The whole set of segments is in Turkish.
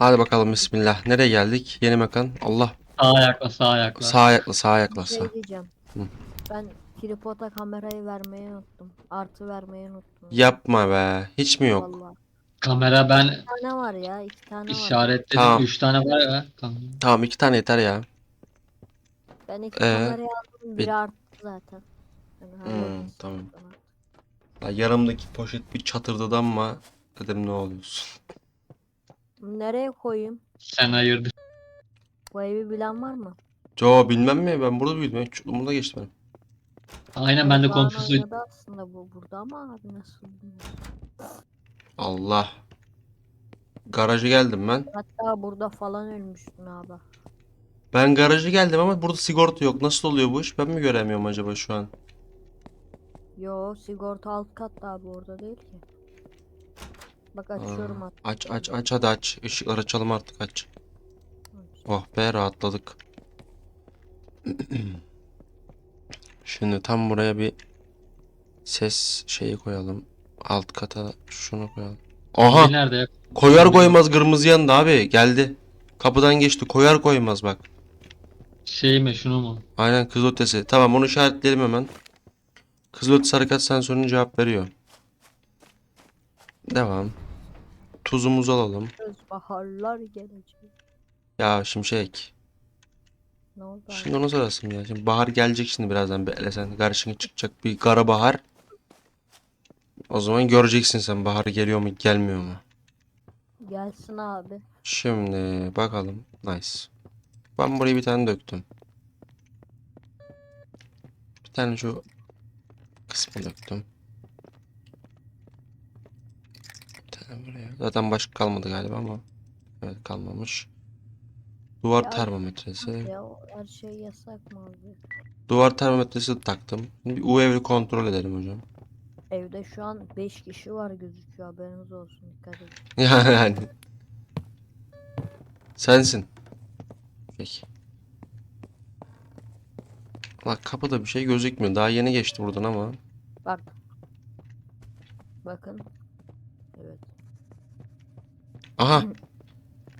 Hadi bakalım bismillah. Nereye geldik? Yeni mekan. Allah. Sağ ayakla sağ ayakla. Sağ ayakla sağ ayakla Bir sağ. şey diyeceğim. Hı. Ben tripoda kamerayı vermeyi unuttum. Artı vermeyi unuttum. Yapma be. Hiç mi yok? Vallahi. Kamera ben Bir tane var ya. iki tane var. işaretledim. Tamam. 3 tane var ya. Tamam. Tamam iki tane yeter ya. Ben iki Ee, kamerayı aldım. Biri arttı zaten. Yani hallederiz tamam. sonra. Ya yanımdaki poşet bir çatırdadı ama dedim ne oluyorsun? Nereye koyayım? Sen ayırdın. Bu evi bilen var mı? Yo bilmem mi? Ben burada büyüdüm. Hiç umurumda geçti benim. Aynen ben de oynadı aslında bu burada ama abi nasıl bilmiyorum. Allah. Garaja geldim ben. Hatta burada falan ölmüştün abi. Ben garaja geldim ama burada sigorta yok. Nasıl oluyor bu iş? Ben mi göremiyorum acaba şu an? Yo sigorta alt katta abi orada değil ki. Bak açıyorum Aa, hatta. aç aç aç hadi aç. Işıkları açalım artık aç. Oh be rahatladık. Şimdi tam buraya bir ses şeyi koyalım. Alt kata şunu koyalım. Aha Nerede? koyar koymaz kırmızı yandı abi geldi. Kapıdan geçti koyar koymaz bak. Şey mi şunu mu? Aynen kız ötesi. Tamam onu işaretleyelim hemen. Kız ötesi harekat sensörünün cevap veriyor. Devam. Tuzumuzu alalım. Baharlar gelecek. Ya şimşek. Ne oldu? Şimdi onu sorasım ya. Şimdi bahar gelecek şimdi birazdan bekle sen. Karşına çıkacak bir kara bahar. O zaman göreceksin sen bahar geliyor mu gelmiyor mu. Gelsin abi. Şimdi bakalım. Nice. Ben buraya bir tane döktüm. Bir tane şu kısmı döktüm. Tane buraya. Zaten başka kalmadı galiba ama. Evet kalmamış. Duvar Ya, termometresi. Ya o her şey yasak mı abi? Duvar termometresi taktım. Şimdi bir UV'yi kontrol edelim hocam. Evde şu an 5 kişi var gözüküyor haberiniz olsun dikkat edin. Yani. Sensin. Peki. Bak kapıda bir şey gözükmüyor. Daha yeni geçti buradan ama. Bak. Bakın. Evet. Aha.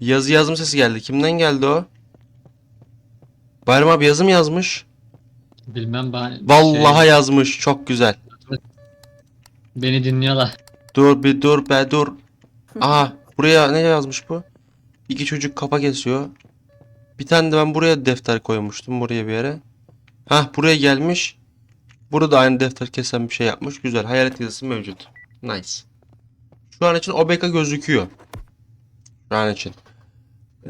Yazı yazım sesi geldi. Kimden geldi o? Bayram abi yazım yazmış. Bilmem ben. Vallahi şey, yazmış. Çok güzel. beni dinliyorlar. Dur bir dur be dur. Aha buraya ne yazmış bu? İki çocuk kafa kesiyor. Bir tane de ben buraya defter koymuştum buraya bir yere. Hah buraya gelmiş. Burada aynı defter kesen bir şey yapmış. Güzel. Hayalet yazısı mevcut. Nice. Şu an için OBK gözüküyor. An için.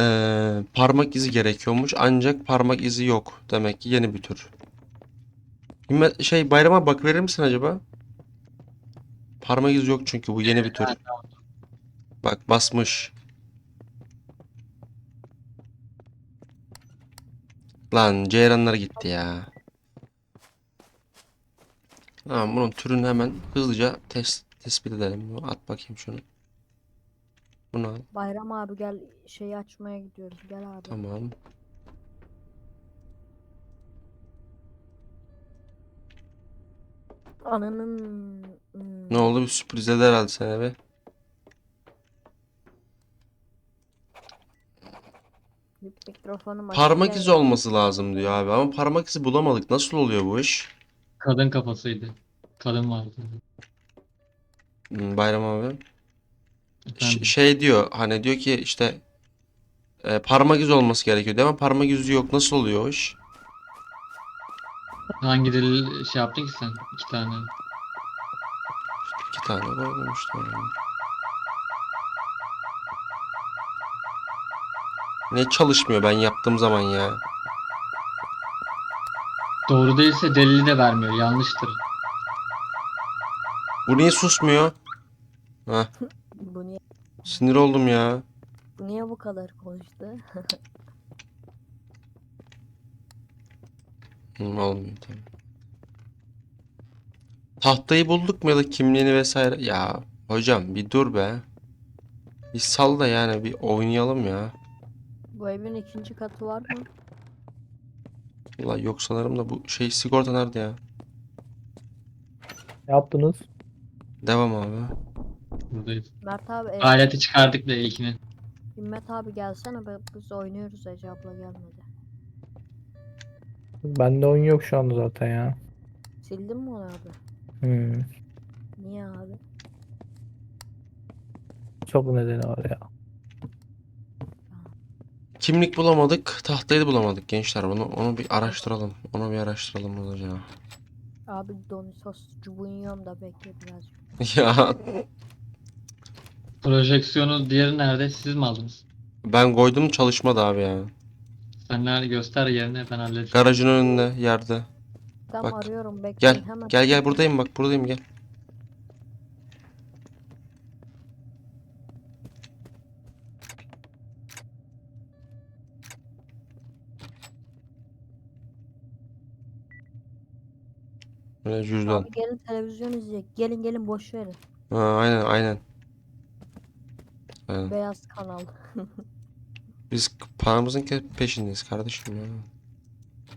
Ee, parmak izi gerekiyormuş. Ancak parmak izi yok. Demek ki yeni bir tür. Himmet- Şey bayrama bak verir misin acaba? Parmak izi yok çünkü bu yeni bir tür. Bak basmış. Lan ceyranlar gitti ya. Tamam bunun türünü hemen hızlıca test, tespit edelim. At bakayım şunu. Al. Bayram abi gel şeyi açmaya gidiyoruz. Gel abi. Tamam. Ananın hmm, Ne oldu? Bir sürpriz eder herhalde sana be. mikrofonum Parmak izi olması lazım diyor abi. Ama parmak izi bulamadık. Nasıl oluyor bu iş? Kadın kafasıydı. Kadın vardı. Hmm, Bayram abi. Efendim. şey diyor hani diyor ki işte e, parmak izi olması gerekiyor değil mi? Parmak izi yok. Nasıl oluyor o iş? Hangi dil şey yaptın ki sen? İki tane. İki tane koydum işte. yani. Ne çalışmıyor ben yaptığım zaman ya. Doğru değilse delili de vermiyor. Yanlıştır. Bu niye susmuyor? Heh, sinir oldum ya. niye bu kadar konuştu? Hı, olmuyor tabii. Tahtayı bulduk mu ya da kimliğini vesaire? Ya hocam bir dur be. Bir sal da yani bir oynayalım ya. Bu evin ikinci katı var mı? Vallahi yok sanırım da bu şey sigorta nerede ya? Ne yaptınız? Devam abi. Buradayız. Mert abi ev- Aleti çıkardık da ilkini. Himmet abi gelsene be- biz oynuyoruz Ece abla gelmedi. Bende oyun yok şu anda zaten ya. Sildin mi onu abi? Hmm. Niye abi? Çok nedeni var ya. Kimlik bulamadık, tahtayı da bulamadık gençler. Bunu onu bir araştıralım. Onu bir araştıralım hızlıca. Abi Donisos yiyorum da bekle birazcık. Ya Projeksiyonu diğeri nerede? Siz mi aldınız? ben koydum çalışmadı abi ya. Sen nerede göster yerini ben halledeceğim. Garajın önünde, yerde. Tam Bak, arıyorum bekleyin Gel, hemen. gel gel buradayım bak buradayım gel. Böyle cüzdan. Abi gelin televizyon izleyecek. Gelin gelin boş verin. Ha, aynen aynen. Aynen. Beyaz kanal. Biz paramızın ke- peşindeyiz kardeşim ya.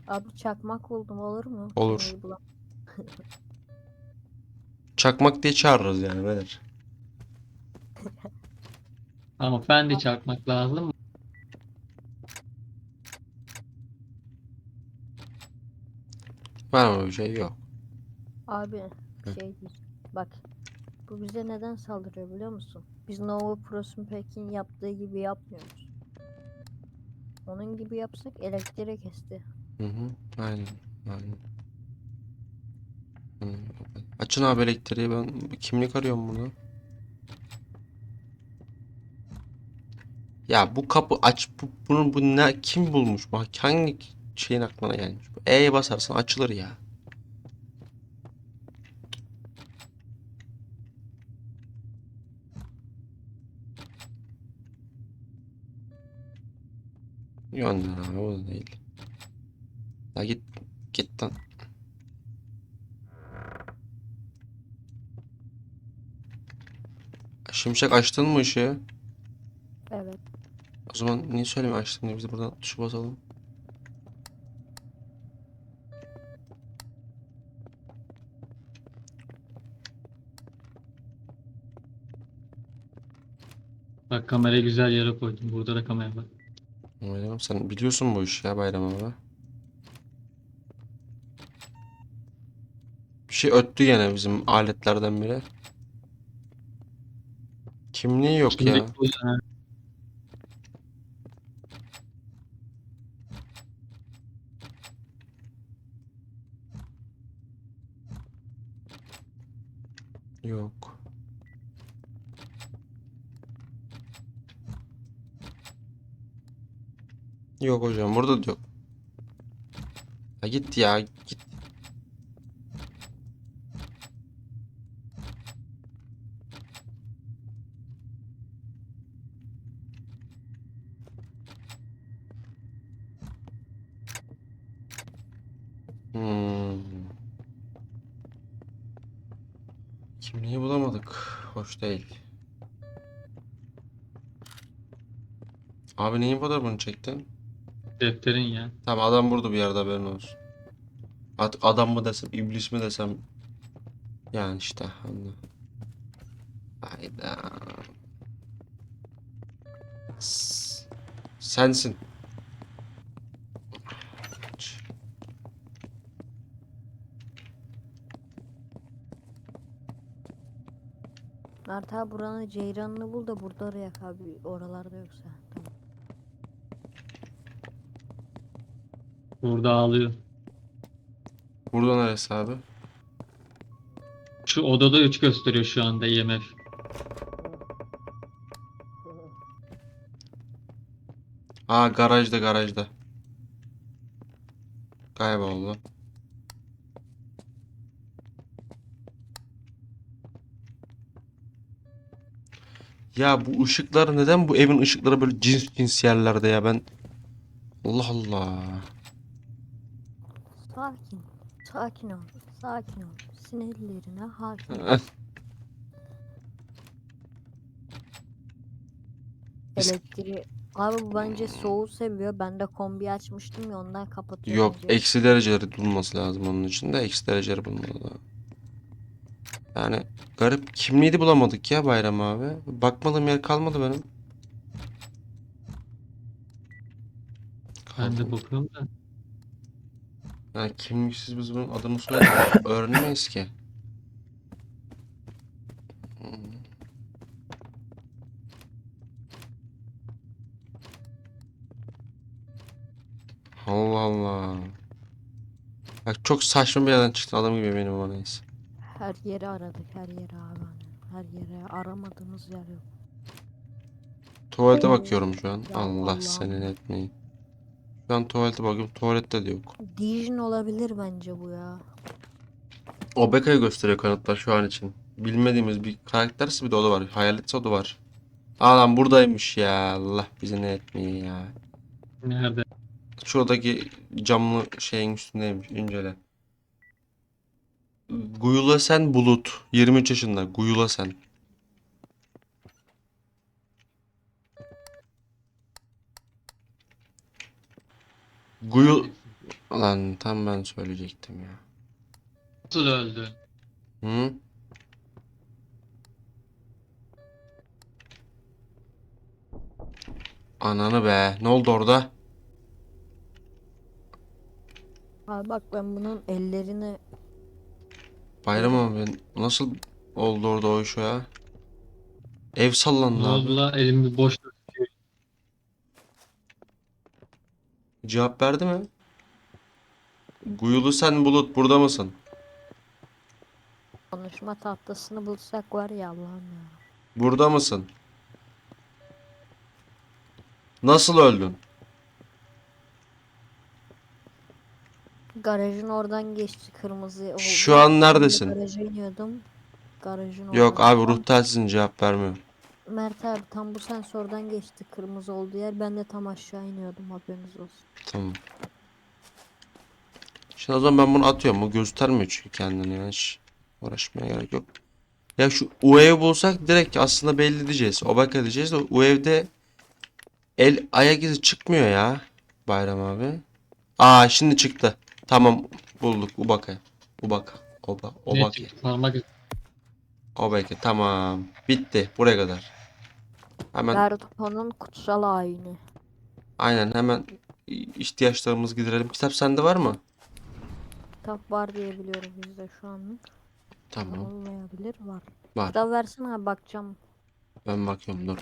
Abi çakmak buldum olur mu? Olur. Neyi bulam- Çakmak diye çağırırız yani beyler. Ama fendi çakmak lazım mı? Var mı bir şey? Yok. Abi şey değil. Bak. Bu bize neden saldırıyor biliyor musun? Biz Nova Prospect'in yaptığı gibi yapmıyoruz. Onun gibi yapsak elektriği kesti. Hı hı. Aynen. Aynen. Hı. Açın abi elektriği ben kimlik arıyorum burada. Ya bu kapı aç bu, bunu bu ne kim bulmuş? Bak hangi şeyin aklına gelmiş? bu? E'ye basarsan açılır ya. Gönder abi o da değil. Ya git git lan. Şimşek açtın mı ışığı? Evet. O zaman niye söyleme açtın diye biz de buradan tuşu basalım. Bak kamerayı güzel yere koydum. Burada da kamera var. Bayram sen biliyorsun bu işi ya Bayram abi. Bir şey öttü gene bizim aletlerden biri. Kimliği yok ya. Kimlik bu- ha, Yok. Yok hocam burada da yok. Ya git ya git. Hmm. Kimliği bulamadık. Hoş değil. Abi neyin fotoğrafını çektin? Defterin ya. Tamam adam burada bir yerde haberin olsun. Artık adam mı desem, iblis mi desem. Yani işte anla. Hayda. S- Sensin. Mert abi buranın ceyranını bul da burada arayak abi. Oralarda yoksa. Tamam. Burada ağlıyor. Burada neresi abi? Şu odada 3 gösteriyor şu anda E IMF. Aa garajda garajda. Kayboldu. Ya bu ışıklar neden bu evin ışıkları böyle cins cins yerlerde ya ben Allah Allah. Sakin. Sakin ol. Sakin ol. Sinirlerine hakim. ol. Elektriği. Abi bu bence soğuğu seviyor. Ben de kombi açmıştım ya ondan kapatıyor. Yok bence. eksi dereceleri bulması lazım onun için de eksi dereceleri bulmalı lazım. Yani garip kimliği de bulamadık ya Bayram abi. Bakmadığım yer kalmadı benim. Ben de bakıyorum da. Yani kimliksiz biz bunun adını soyadını öğrenemeyiz ki. Hmm. Allah Allah. Bak çok saçma bir yerden çıktı adam gibi benim ama neyse. Her yeri aradık her yeri abi. hani. Her yere aramadığımız yer yok. Tuvalete bakıyorum şu an. Ya Allah Allah'ım. senin etmeyin. An tuvalete bakıyorum. Tuvalette de yok. Dijin olabilir bence bu ya. Obeka'yı gösteriyor kanıtlar şu an için. Bilmediğimiz bir karakterse bir de o da var. Hayalet o da var. Aa lan buradaymış ya. Allah bizi ne etmeyin ya. Nerede? Şuradaki camlı şeyin üstündeymiş. İncele. Guyula sen Bulut. 23 yaşında. Guyula sen. Guyul... Lan tam ben söyleyecektim ya. Nasıl öldü? Hı? Ananı be. Ne oldu orada? Abi bak ben bunun ellerini Bayram abi nasıl oldu orada o iş o ya? Ev Ne sallandı abi. oldu la? Elimi boş Cevap verdi mi? Guyulu sen Bulut burada mısın? konuşma tahtasını bulsak var ya Allah'ım ya. Burada mısın? Nasıl öldün? Garajın oradan geçti kırmızı. Şu an neredesin? Garaja iniyordum. Garajın Yok oradan. abi ruh telsizin cevap vermiyor. Mert abi tam bu sensörden geçti kırmızı olduğu yer. Ben de tam aşağı iniyordum haberiniz olsun. Tamam. Şimdi o zaman ben bunu atıyorum. Bu göstermiyor çünkü kendini yani hiç uğraşmaya gerek yok. Ya şu UEV bulsak direkt aslında belli diyeceğiz. O bak edeceğiz de UEV'de el ayak izi çıkmıyor ya Bayram abi. Aa şimdi çıktı. Tamam bulduk Ubaka. Ubaka. Oba, çıktı? Parmak izi. Obaki tamam. Bitti. Buraya kadar. Hemen Berto'nun kutsal ayini. aynen hemen ihtiyaçlarımızı giderelim. Kitap sende var mı? Kitap var diye biliyorum bizde şu anlık. Tamam. Olmayabilir var. Var. Kitap versene abi bakacağım. Ben bakıyorum dur.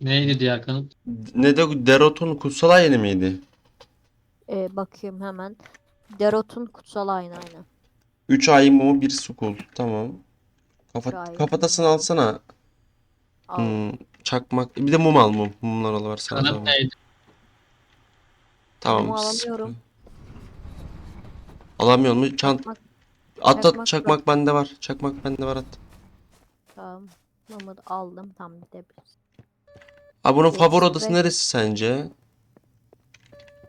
Neydi diğer kanıt? Ne de Derot'un kutsal ayini miydi? Ee, bakayım hemen. Derot'un kutsal ayini aynen. 3 ay mumu 1 sukul. Tamam. Kafa, kafatasını alsana. Al. Hmm, çakmak. Bir de mum al mum. Mumlar alıversene. Kanıt Tamam. neydi? Tamam. Mumu alamıyorum. Alamıyor mu? Çant Çakmak, at at çakmak çakmak bende var. Çakmak bende var at. tamam. Mumu da aldım. Tam gidebiliriz. Aa bunun favori odası neresi sence?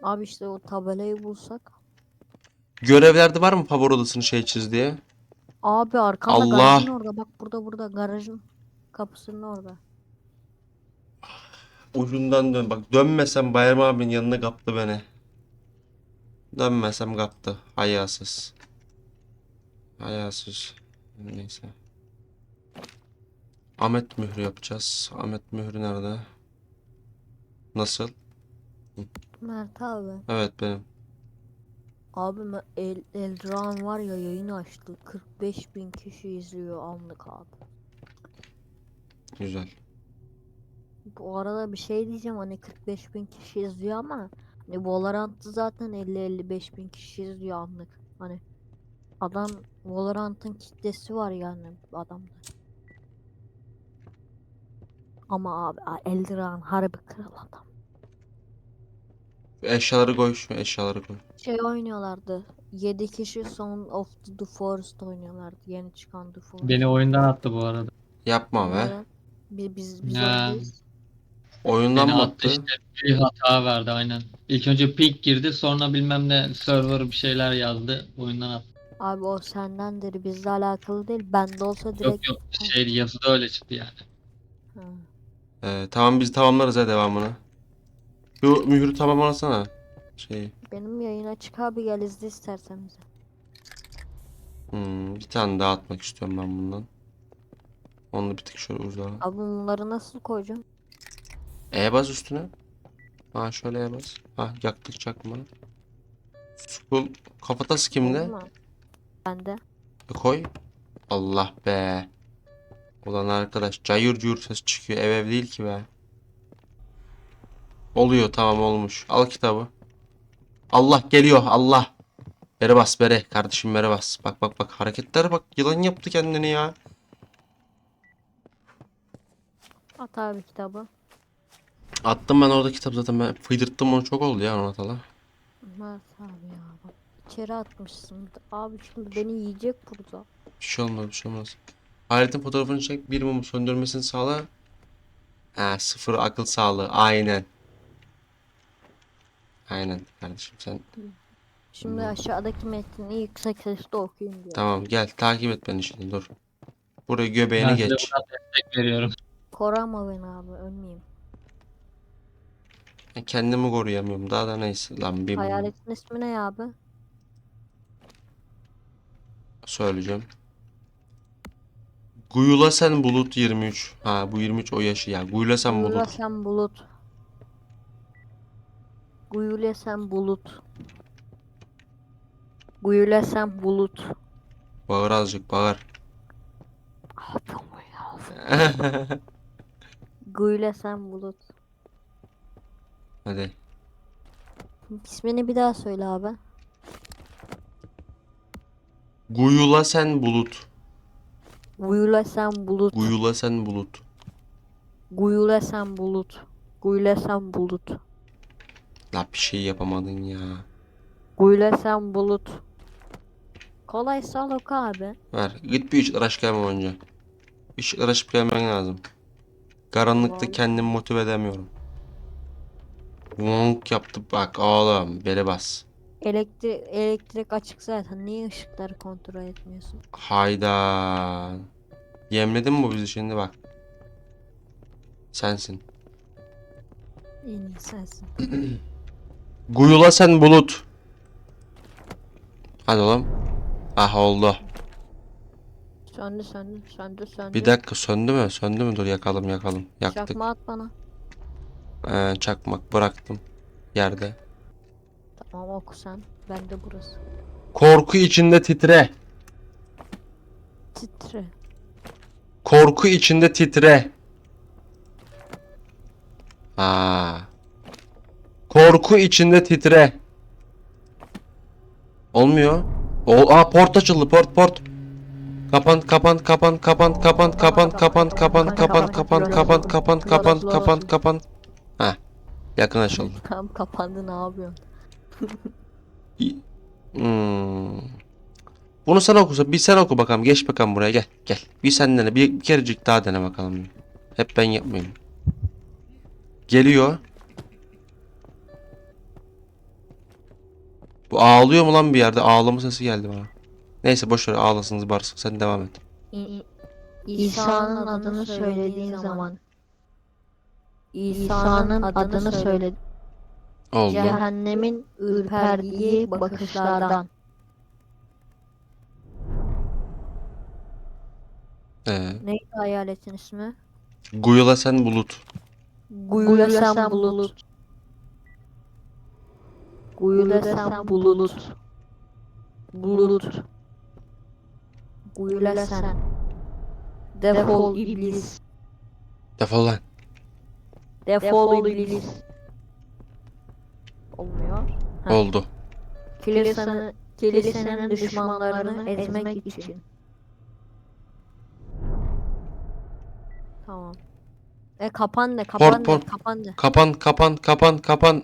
Abi işte o tabelayı bulsak. Görevlerde var mı favori odasını şey çiz diye? Abi arkanda Allah! garajın orada. Bak burada burada garajın kapısının orada. Ucundan dön. Bak dönmesem Bayram abinin yanına kaptı beni. Dönmesem kaptı. Hayasız. Hayasız. Neyse. Ahmet mührü yapacağız. Ahmet mührü nerede? Nasıl? Mert abi. Evet benim. Abi me- El Eldraan var ya yayın açtı. 45 bin kişi izliyor anlık abi. Güzel. Bu arada bir şey diyeceğim hani 45 bin kişi izliyor ama hani Valorant'ı zaten 50-55 bin kişi izliyor anlık. Hani adam Valorant'ın kitlesi var yani adamda. Ama abi Eldraan harbi kral adam. Eşyaları koy. Şu eşyaları koy. Şey oynuyorlardı. 7 kişi Son of the Forest oynuyorlardı. Yeni çıkan The Forest. Beni oyundan attı bu arada. Yapma be. Biz biz biz Ya. oradayız. Oyundan Beni mı attı attı? işte. Bir hata verdi aynen. İlk önce ping girdi sonra bilmem ne server bir şeyler yazdı. Oyundan attı. Abi o sendendir bizle alakalı değil. Bende olsa direkt Yok yok şey yazıda öyle çıktı yani. Ha. Ee, tamam biz tamamlarız ha devamını. Şu mührü tamamlasana. Şey. Benim yayın açık abi gel izle istersen bize. Hmm, bir tane daha atmak istiyorum ben bundan. Onu da bir tık şöyle uzağa. Abi bunları nasıl koyacağım? E bas üstüne. Ha şöyle yapaz. Ha yaktık çakma. School kafatası kimde? Bende. E koy. Allah be. Ulan arkadaş cayır cayır ses çıkıyor. Ev ev değil ki be. Oluyor tamam olmuş. Al kitabı. Allah geliyor Allah. Bere bas bere. Kardeşim bere bas. Bak bak bak hareketlere bak. Yılan yaptı kendini ya. At abi kitabı. Attım ben orada kitap zaten ben fıydırttım onu çok oldu ya onu atalı. Mert abi ya bak. İçeri atmışsın. Abi şimdi beni yiyecek burada. Bir şey olmaz bir şey olmaz. Aletin fotoğrafını çek bir mumu söndürmesini sağla. Ha sıfır akıl sağlığı aynen. Aynen kardeşim sen Şimdi Hmm. aşağıdaki metni yüksek sesle okuyun diyor. tamam gel takip et beni şimdi dur. Buraya göbeğini Ben size geç. buradan destek veriyorum. Korama beni abi ölmeyeyim. Ben kendimi koruyamıyorum daha da neyse lan bir Hayaletin ismi ne abi? söyleyeceğim. Guyula sen bulut 23. Ha bu 23 o yaşı ya. Guyula sen Guyula bulut. sen bulut. Guyula sen bulut. Guyula sen bulut. Bağır azıcık bağır. Sen bulut. Hadi. İsmini bir daha söyle abi. Guyula sen bulut. Guyula sen bulut. Guyula sen bulut. Guyula sen bulut. Guyula sen bulut. La bir şey yapamadın ya. Guyula sen bulut. Kolay sal oku abi. Ver. Git bir ışıklar aç gelme önce. Işıklar açıp gelmen lazım. Karanlıkta kendimi motive edemiyorum. Wonk yaptı bak oğlum. Beri bas. Elektrik elektrik açık zaten. Niye ışıkları kontrol etmiyorsun? Hayda. Yemledin mi bu bizi şimdi bak. Sensin. En iyi sensin. Guyula sen bulut. Hadi oğlum. Ah oldu. Söndü söndü söndü söndü. Bir dakika söndü mü? Söndü mü? Dur yakalım yakalım. Yaktık. Çakma at bana. Ee, çakmak bıraktım. Yerde. Tamam oku sen. Ben de burası. Korku içinde titre. Titre. Korku içinde titre. Aa. Korku içinde titre. Olmuyor. O Aa port açıldı port port. Kapan kapan kapan kapan kapan kapan kapan kapan kapan kapan kapan kapan kapan kapan kapan. Ha. Yakın açıldı. Tam kapandı ne yapıyorsun? Hmm. Bunu sen okusa bir sen oku bakalım. Geç bakalım buraya gel. Gel. Bir sen dene. Bir, bir kerecik daha dene bakalım. Hep ben yapmayayım. Geliyor. Bu ağlıyor mu lan bir yerde? Ağlama sesi geldi bana. Neyse boş ver ağlasın bağırsın. Sen devam et. İ- İsa'nın adını söylediğin zaman İsa'nın adını söyle Oldu. cehennemin ürperdiği bakışlardan Ee, Neydi hayaletin ismi? Guyula sen bulut. Guyula sen bulut Guyula sen bulut Bulut Guyula sen Defol iblis Defol lan. Defol iblis Olmuyor. Ha. Oldu. Kilisenin, kilisenin düşmanlarını ezmek için. Tamam. E kapan de, kapan port. kapan de. Kapan kapan kapan kapan.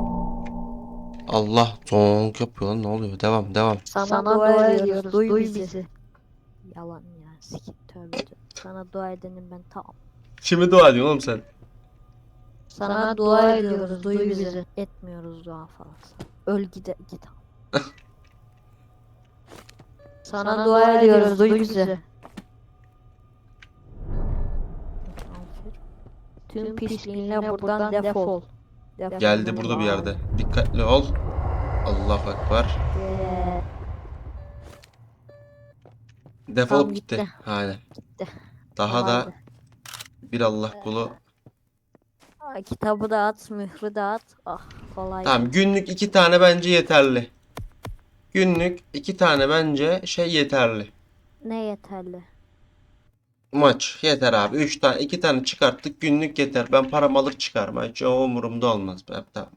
Allah zonk yapıyor lan ne oluyor? Devam devam. Sana, dua, ediyoruz, duy, bizi. Yalan ya, sikip tövbe tövbe. Sana dua edenim ben tamam. Şimdi dua ediyorsun oğlum sen. Sana, dua ediyoruz, duy bizi. Etmiyoruz dua falan. Öl gide git. Sana, dua ediyoruz duy bizi. Tüm pisliğinle buradan defol. Defol Geldi burada bir yerde. Dikkatli ol. Allah ekber. Ee, Defolup gitti. gitti. Aynen. Gitti. Daha da kolaydı. bir Allah kulu. Aa, Kitabı da at, mührü de at. Ah kolay. Tamam günlük iki tane bence yeterli. Günlük iki tane bence şey yeterli. Ne yeterli? Maç yeter abi. Üç tane iki tane çıkarttık günlük yeter. Ben param alır çıkarma. Hiç o umurumda olmaz. Ben, tamam.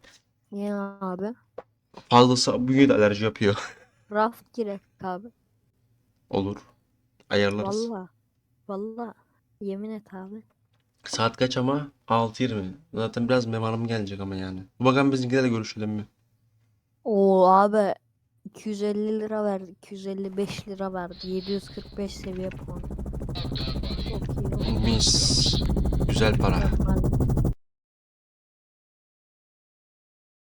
Niye abi? Fazlası bugün de alerji yapıyor. Raft girek abi. Olur. Ayarlarız. Valla. Valla. Yemin et abi. Saat kaç ama? 6.20. Zaten biraz memanım gelecek ama yani. Bakalım bizimkilerle görüşelim mi? Oo abi 250 lira verdi. 255 lira verdi. 745 seviye puan. Mis. Güzel para.